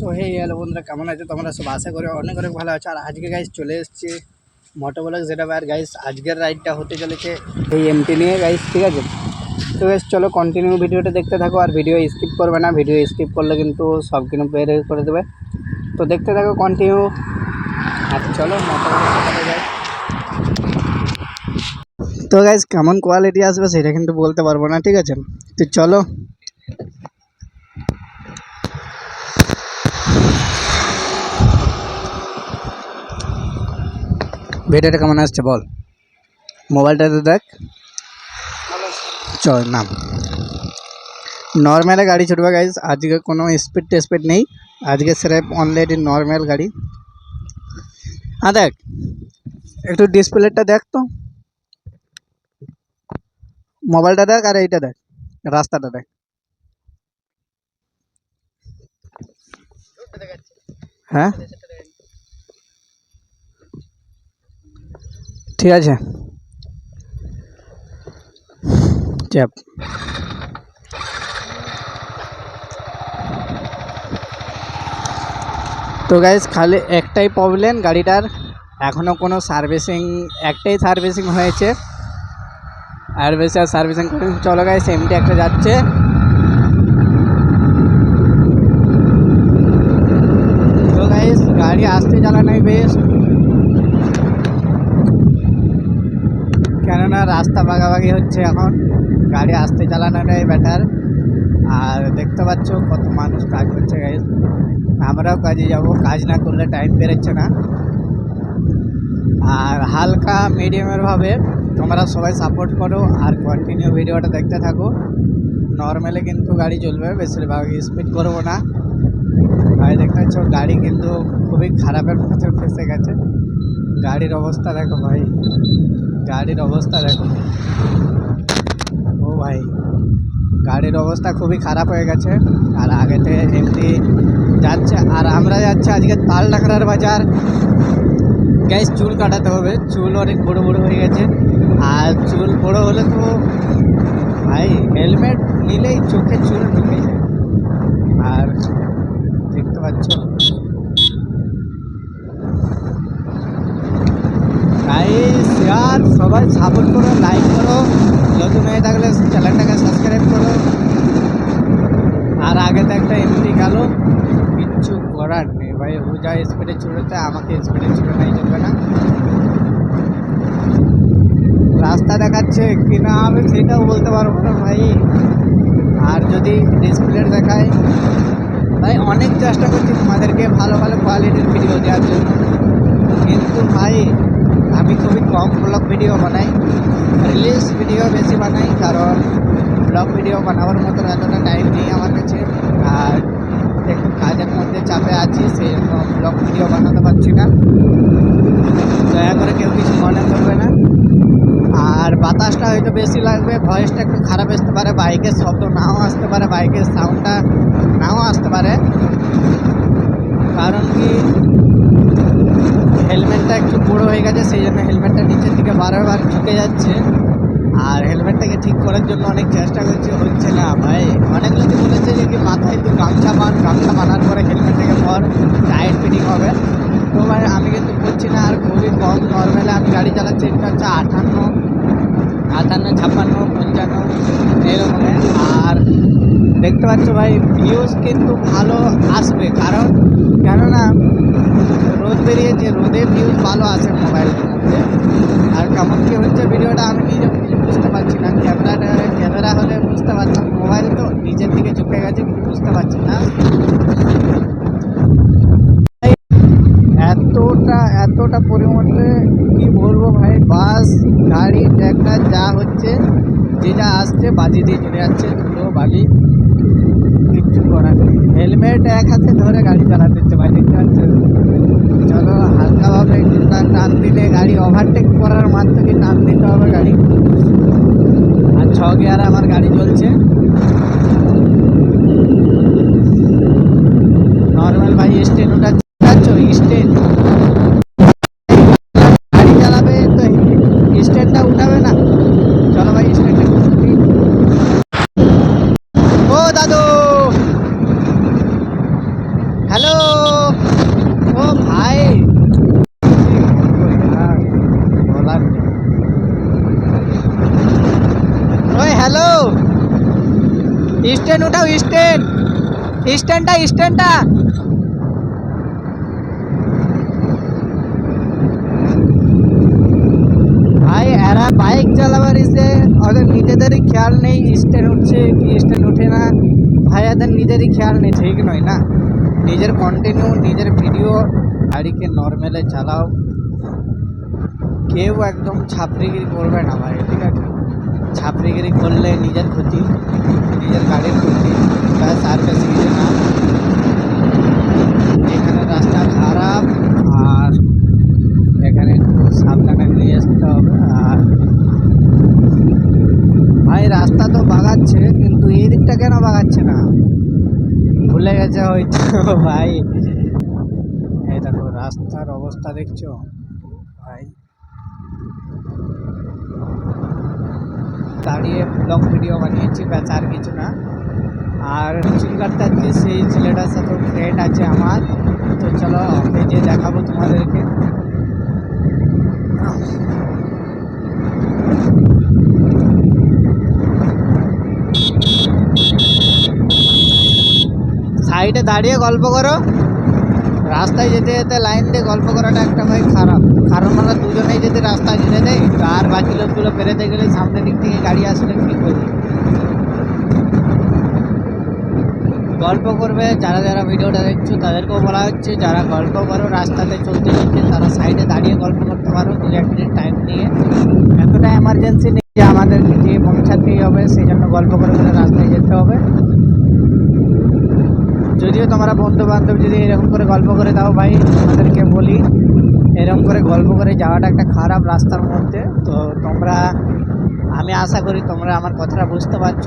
So hey hello বন্ধুরা, কেমন আছে? তোমরা সব আশা করি অনেক অনেক ভালো আছো। আর আজকে গাইস চলে এসেছি মোটোব্লগ যেটা আর গাইস আজকের রাইডটা হতে চলেছে এই এমটি নিয়ে গাইস ঠিক আছে? তো গাইস চলো কন্টিনিউ ভিডিওটা দেখতে থাকো আর ভিডিও স্কিপ করবে না। ভিডিও স্কিপ করলে কিন্তু সব কিছু বের করে দেবে। তো, দেখতে থাকো কন্টিনিউ আর চলো যাই তো গাইস কেমন কোয়ালিটি আসবে সেটা কিন্তু বলতে পারব না, ঠিক আছে? তো, চলো ভিডিওটা কেমন আসছে বল? মোবাইলটাতে দেখ। চল, নাম। নর্মালে গাড়ি ছুটবে গাইজ আজকে কোনো স্পিড টেস্পিড নেই। আজকে স্রেফ অনলাইন নর্মাল গাড়ি। হ্যাঁ দেখ। একটু ডিসপ্লেটা দেখ তো। মোবাইলটা দেখ আর এইটা দেখ। রাস্তাটা দেখ। হ্যাঁ? ঠিক আছে। চাপ তো গাইজ খালি একটাই প্রবলেম গাড়িটার এখনও কোনো সার্ভিসিং একটাই সার্ভিসিং হয়েছে। আর বেশি আর সার্ভিসিং করে চলো গাইজ এমটি একটা যাচ্ছে তো গাইজ গাড়ি আসতে চালানোই বেস্ট কেননা রাস্তা ভাগাভাগি হচ্ছে এখন। গাড়ি আসতে চালানোটাই বেটার আর দেখতে পাচ্ছ কত মানুষ কাজ করছে গাইজ আমরাও কাজে যাব, কাজ না করলে টাইম বেরোচ্ছে না। আর হালকা মিডিয়ামের ভাবে তোমরা সবাই সাপোর্ট করো আর কন্টিনিউ ভিডিওটা দেখতে থাকো। নর্মালি কিন্তু গাড়ি চলবে বেশিরভাগ স্পিড করব না। ভাই দেখতে পাচ্ছ, গাড়ি কিন্তু খুবই খারাপের মধ্যে ফেসে গেছে। গাড়ির অবস্থা দেখো ভাই। গাড়ির অবস্থা দেখো। ও ভাই, গাড়ির অবস্থা খুবই খারাপ হয়ে গেছে। আর আগেতে এমনি যাচ্ছে, আর আমরা যাচ্ছি আজকে তাল ডাকরার বাজার। গ্যাস চুল কাটাতে হবে, চুল অনেক বড় বড় হয়ে গেছে। আর চুল বড়ো হলে তো ভাই হেলমেট নিলেই চোখে চুল ঢুকে যায়। আর দেখতে পাচ্ছ গাইস ইয়ার সবাই সাপোর্ট করো লাইক করো, নতুন হয়ে থাকলে চ্যানেলটাকে সাবস্ক্রাইব করো। আর আগে তো একটা এমনি গেল কিচ্ছু করার নেই ভাই। ও যা স্পিডে ছুটেছে আমাকে স্পিডে ছুটে নাই চলবে না। রাস্তা দেখাচ্ছে কি না আমি সেটাও বলতে পারব না ভাই। আর যদি ডিসপ্লে দেখায়, ভাই অনেক চেষ্টা করছি তোমাদেরকে ভালো ভালো কোয়ালিটির ভিডিও দেওয়ার জন্য। কিন্তু ভাই আমি খুবই কম ব্লগ ভিডিও বানাই রিলিজ ভিডিও বেশি বানাই, কারণ ব্লগ ভিডিও বানাবার মতো এতটা টাইম নেই আমার কাছে। আর একটু কাজের মধ্যে চাপে আছি সেই জন্য ব্লগ ভিডিও বানাতে পারছি না। দয়া করে কেউ কিছু মনে করবে না। আর বাতাসটা হয়তো বেশি লাগবে ভয়েসটা একটু খারাপ আসতে পারে বাইকের শব্দ নাও আসতে পারে বাইকের সাউন্ডটা নাও আসতে পারে। কারণ কি? হেলমেটটা একটু বড়ো হয়ে গেছে, সেই জন্য হেলমেটটা নিচের দিকে বারবার ঝুঁকে যাচ্ছে। আর হেলমেটটাকে ঠিক করার জন্য অনেক চেষ্টা করছি, হচ্ছে না ভাই। অনেক লোকে বলেছে যে কি মাথায় একটু গামছা বান গামছা বানার পরে হেলমেটটাকে পর টাইট ফিটিং হবে। তো ভাই আমি কিন্তু করছি না, আর খুবই কম নর্মালি আমি গাড়ি চালাচ্ছি, এটা হচ্ছে আটান্ন আটান্ন, ছাপ্পান্ন, পঞ্চান্ন এরকমের দেখতে পাচ্ছ ভাই ভিউজ কিন্তু ভালো আসবে। কারণ, কেননা, রোদ বেরিয়েছে রোদে ভিউজ ভালো আসে মোবাইলের মধ্যে। আর কেমন কী হচ্ছে ভিডিওটা আমি নিজে বুঝতে পারছি না। ক্যামেরাটা ক্যামেরা হলে বুঝতে পারতাম মোবাইল তো নিজের দিকে ঝুঁকে গেছে বুঝতে পারছি না এতটা এতটা পরিমাণে কি বলব ভাই? বাস, গাড়ি, ট্র্যাক্টর, যা হচ্ছে যেটা আসছে, বাজি দিয়ে চলে যাচ্ছে, ধুলো, বালি, কিচ্ছু করার নেই। হেলমেট এক হাতে ধরে গাড়ি চালাতে হচ্ছে ভাই, দেখতে চলো হালকাভাবে টান দিলে গাড়ি ওভারটেক করার মাধ্যমে টান দিতে হবে গাড়ি। আর ছ গিয়ারে আমার গাড়ি চলছে। নর্মাল ভাই স্টেন ওটা যাচ্ছ স্টেন গাড়ি চালাবে তো স্ট্যান্ডটা উঠাবে না চলো ভাই স্ট্যান্ডটা ও দাদু হ্যালো ও ভাই বলার নেই। ওই হ্যালো স্ট্যান্ড উঠাও স্ট্যান্ড স্ট্যান্ডটা স্ট্যান্ডটা ভাই, এরা বাইক চালাবার এসে ওদের নিজেদেরই খেয়াল নেই স্ট্যান্ড উঠছে কি স্ট্যান্ড উঠে না। ভাই, এদের নিজেরই খেয়াল নেই, ঠিক নয় না? নিজের কন্টিনিউ নিজের ভিডিও গাড়িকে নর্মালে চালাও। কেউ একদম ছাপড়িগিরি করবে না ভাই, ঠিক আছে? ছাপড়িগিরি করলে নিজের ক্ষতি, নিজের গাড়ির ক্ষতি ব্যাস আর বেশি কিছু না। এখানে রাস্তা খারাপ, আর এখানে সাবধানে নিয়ে আসতে হবে, আর ভাই, রাস্তা তো বাগাচ্ছে, কিন্তু এই দিকটা কেন বাগাচ্ছে না? ভুলে গেছে হয়তো, ভাই। এই দেখো, রাস্তার অবস্থা দেখছ ভাই দাঁড়িয়ে ব্লগ ভিডিও বানিয়েছি ব্যাস আর কিছু না। আর চুল যাচ্ছি সেই ছেলেটার সাথে ফ্রেন্ড আছে আমার। তো চলো যে দেখাবো তোমাদেরকে। সাইডে দাঁড়িয়ে গল্প করো। রাস্তায় যেতে যেতে লাইন দিয়ে গল্প করাটা একটা ভাই খারাপ। কারণ আমরা দুজনেই যদি রাস্তায় যেতে দেয় আর বাকি লোকগুলো বেরোতে গেলে সামনের দিক থেকে গাড়ি আসলে কী করবে? গল্প করবে, যারা যারা ভিডিওটা দেখছ, তাদেরকেও বলা হচ্ছে, যারা গল্প করো, রাস্তাতে চলতে চলতে তারা সাইডে দাঁড়িয়ে গল্প করতে পারো, দু এক মিনিট টাইম নিয়ে। এতটা এমার্জেন্সি নেই যে আমাদের যে পৌঁছাতেই হবে, সেই জন্য গল্প করে করে রাস্তায় যেতে হবে। যদিও তোমরা বন্ধু বান্ধব যদি এরকম করে গল্প করে দাও ভাই তোমাদেরকে বলি, এরকম করে গল্প করে যাওয়াটা একটা খারাপ রাস্তার মধ্যে। তো তোমরা, আমি আশা করি তোমরা আমার কথাটা বুঝতে পারছ।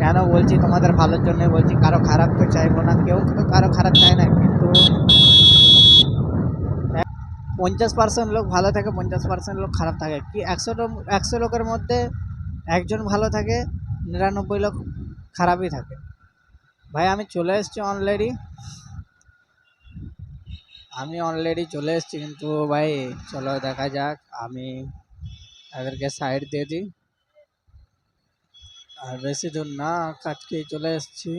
কেন বলছি তোমাদের ভালোর জন্য বলছি, কারও খারাপ তো চাইব না, কেউ তো কারও খারাপ চায় না, কিন্তু পঞ্চাশ পার্সেন্ট লোক ভালো থাকে, পঞ্চাশ পার্সেন্ট লোক খারাপ থাকে। কি একশো একশো লোকের মধ্যে একজন ভালো থাকে, নিরানব্বই লোক খারাপই থাকে। ভাই, আমি চলে এসেছি অলরেডি আমি অলরেডি চলে এসেছি, কিন্তু ভাই, চলো দেখা যাক। আমি তাদেরকে সাইড দিয়ে দিই। আর বেশি দূর না, কাটকেই চলে এসেছি।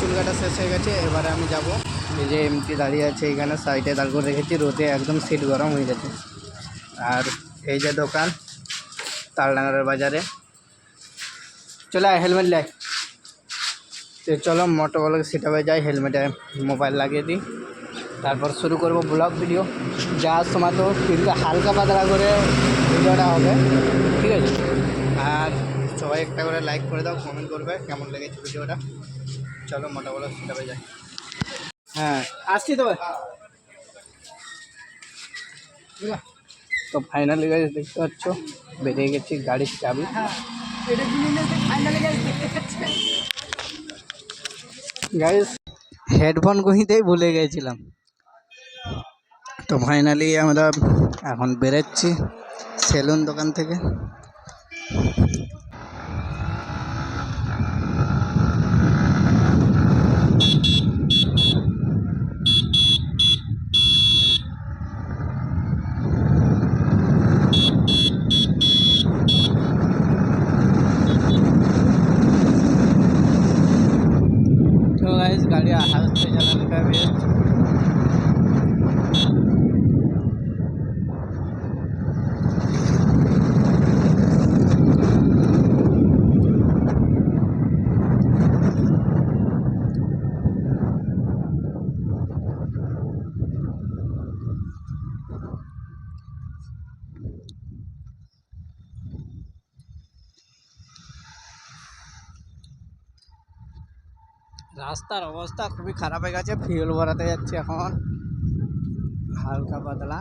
চুল কাটা শেষ হয়ে গেছে, এবারে আমি যাব। এই যে এমটি দাঁড়িয়ে আছে এখানে, সাইডে দাঁড় করে রেখেছি, রোদে একদম সিট গরম হয়ে গেছে। আর এই যে দোকান তালডাঙ্গারের বাজারে। চলে আয়, হেলমেট লাই তো চলো মোটোগুলোকে সেটাবে যাই, হেলমেটে মোবাইল লাগিয়ে দিই। তারপর শুরু করব ব্লগ ভিডিও। যাওয়ার সময় তো কিন্তু হালকা পাতলা করে ভিডিওটা হবে। ঠিক আছে? আর সবাই একটা করে লাইক করে দাও কমেন্ট করবে, কেমন লেগেছে ভিডিওটা? চলো মোটা বলো সেটাবে যাই হ্যাঁ আসছি তো তো ফাইনালি গাড়ি দেখতে পাচ্ছ বেরিয়ে গেছি গাড়ির চাবি। গাইস হেডফোন গহিতেই ভুলে গেছিলাম। তো ফাইনালি আমরা এখন বেরোচ্ছি সেলুন দোকান থেকে। রাস্তার অবস্থা খুবই খারাপ হয়ে গেছে ফিউল ভরাতে যাচ্ছে এখন। হালকা পাতলা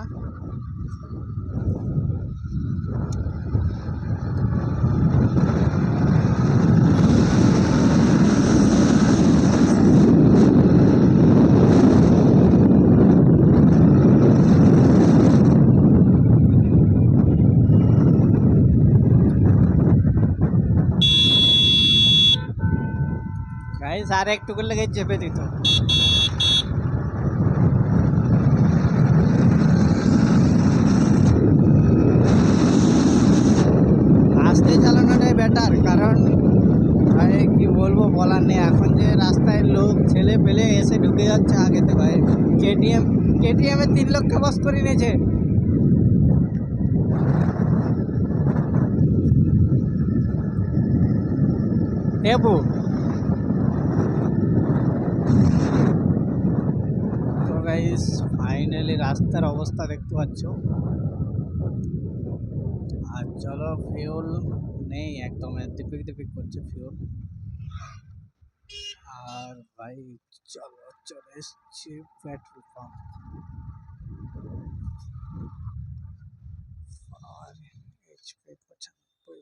গাইস আর একটু করলে চেপে দিত। আস্তে চালানোটাই বেটার কারণ ভাই কি বলব বলার নেই। এখন যে রাস্তায় লোক, ছেলে পেলে এসে ঢুকে যাচ্ছে আগে তো ভাই। কেটিএম কেটিএমে তিন লক্ষ বাস করে নিয়েছে। দেবু তো গাইস ফাইনালি রাস্তার অবস্থা দেখতে পাচ্ছ। আর চলো ফিউল নেই একদম দিপিক দিপিক করছে ফিউল আর ভাই, চলো, চলে এসছি পেট্রোল পাম্প আর পঁচানব্বই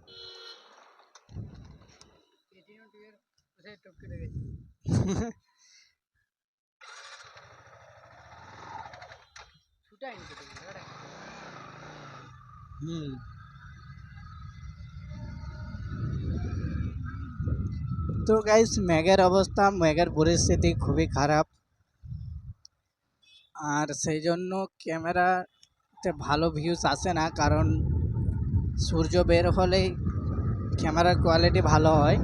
তো গাইস ম্যাগের অবস্থা ম্যাগের পরিস্থিতি খুবই খারাপ। আর সেই জন্য ক্যামেরাতে ভালো ভিউজ আসে না, কারণ সূর্য বের হলেই ক্যামেরার কোয়ালিটি ভালো হয়।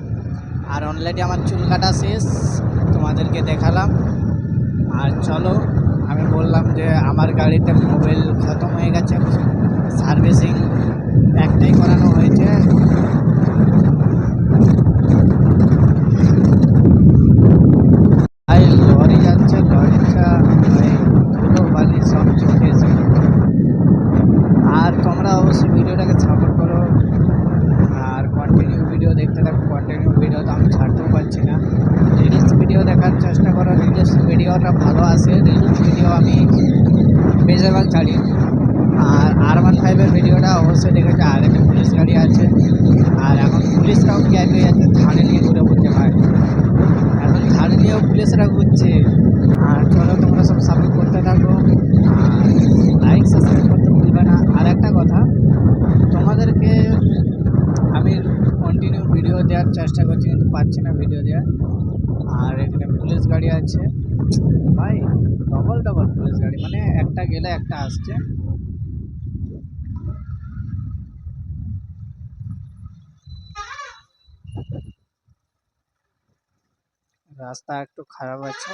আর অলরেডি আমার চুল কাটা শেষ, তোমাদেরকে দেখালাম। আর চলো, আমি বললাম যে আমার গাড়িতে মোবাইল খতম হয়ে গেছে সার্ভিসিং একটাই করানো হয়েছে। লরি যাচ্ছে, লরিটা ধুলো সব চোখে আর তোমরা অবশ্যই ভিডিওটাকে সাপোর্ট করো। আর কন্টিনিউ ভিডিও দেখতে থাকো। কন্টিনিউ ভিডিও তো আমি ছাড়তেও পারছি না। রিলস ভিডিও দেখার চেষ্টা করো রিলস ভিডিওটা ভালো আসে রিলস ভিডিও আমি বেশিরভাগ ছাড়ি। আর আর ওয়ান ফাইভের ভিডিওটা অবশ্যই দেখেছে আর একটা পুলিশ গাড়ি আছে। আর এখন পুলিশরাও কি হয়ে যাচ্ছে থানে নিয়ে ঘুরে ঘুরতে পারে। এখন থানে নিয়েও পুলিশরা ঘুরছে। আর চলো তোমরা সব সাপোর্ট করতে থাকো। আর লাইক সাবস্ক্রাইব করতে ভুলবে না। আর একটা কথা তোমাদেরকে আমি কন্টিনিউ ভিডিও দেওয়ার চেষ্টা করছি, কিন্তু পাচ্ছি না ভিডিও দেওয়ার। আর এখানে পুলিশ গাড়ি আছে। ভাই ডবল ডবল পুলিশ গাড়ি। মানে একটা গেলে একটা আসছে। রাস্তা একটু খারাপ আছে।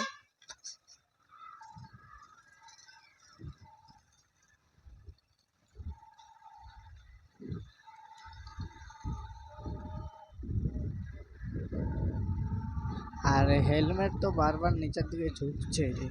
আর হেলমেট তো বারবার নিচের দিকে ঝুঁকছে যে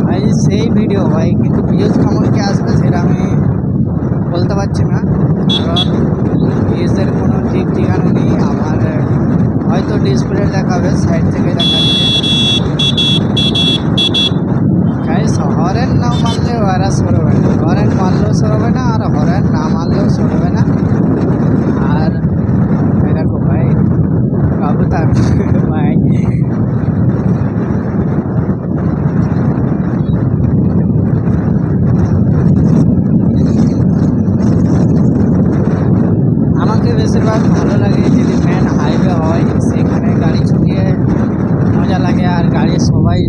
ভাই সেই ভিডিও ভাই কিন্তু ভিউজ কেমন কি আসবে সেটা আমি বলতে পারছি না কারণ ব্রিজের কোনো ঠিক ঠিকানা নেই আমার হয়তো ডিসপ্লে দেখাবে সাইড থেকে দেখা হরেন না মারলে ওরা সরবে না। হরেন মারলেও সরবে না, আর হরেন না মারলেও সরবে না। আর এরকম ভাই কাবুতার ভাই আমাকে বেশিরভাগ ভালো লাগে যদি মেন হাইওয়ে হয় সেখানে গাড়ি ছুটিয়ে মজা লাগে আর গাড়ি সবাই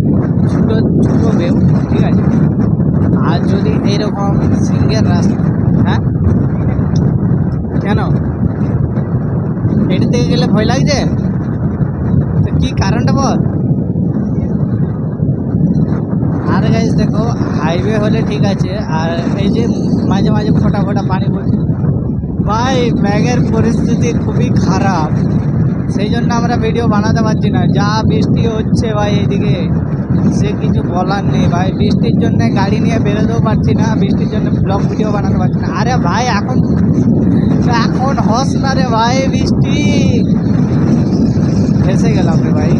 ছোটো ছোটো বেউ ঠিক আছে আর যদি এইরকম সিঙ্গেল রাস্তা। হ্যাঁ? কেন? এটি গেলে ভয় লাগছে? তো কী কারণটা বল? আর গাইজ দেখো হাইওয়ে হলে ঠিক আছে, আর এই যে মাঝে মাঝে ফোটা ফোটা পানি পড়ছে ভাই, ব্যাগের পরিস্থিতি খুবই খারাপ। সেই জন্য আমরা ভিডিও বানাতে পারছি না। যা বৃষ্টি হচ্ছে ভাই এইদিকে, সে কিছু বলার নেই ভাই। বৃষ্টির জন্য গাড়ি নিয়ে বেরোতেও পারছি না, বৃষ্টির জন্য ব্লগ ভিডিও বানাতে পারছি না। আরে ভাই, এখন এখন হস না রে ভাই বৃষ্টি। ফেসে গেলাম রে ভাই।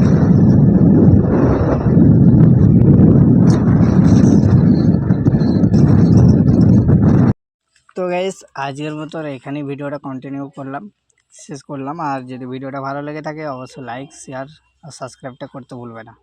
তো গাইস আজকের মতো এখানেই ভিডিওটা কন্টিনিউ করলাম। শেষ করলাম। আর যদি ভিডিওটা ভালো লেগে থাকে, অবশ্যই লাইক শেয়ার আর সাবস্ক্রাইবটা করতে ভুলবে না।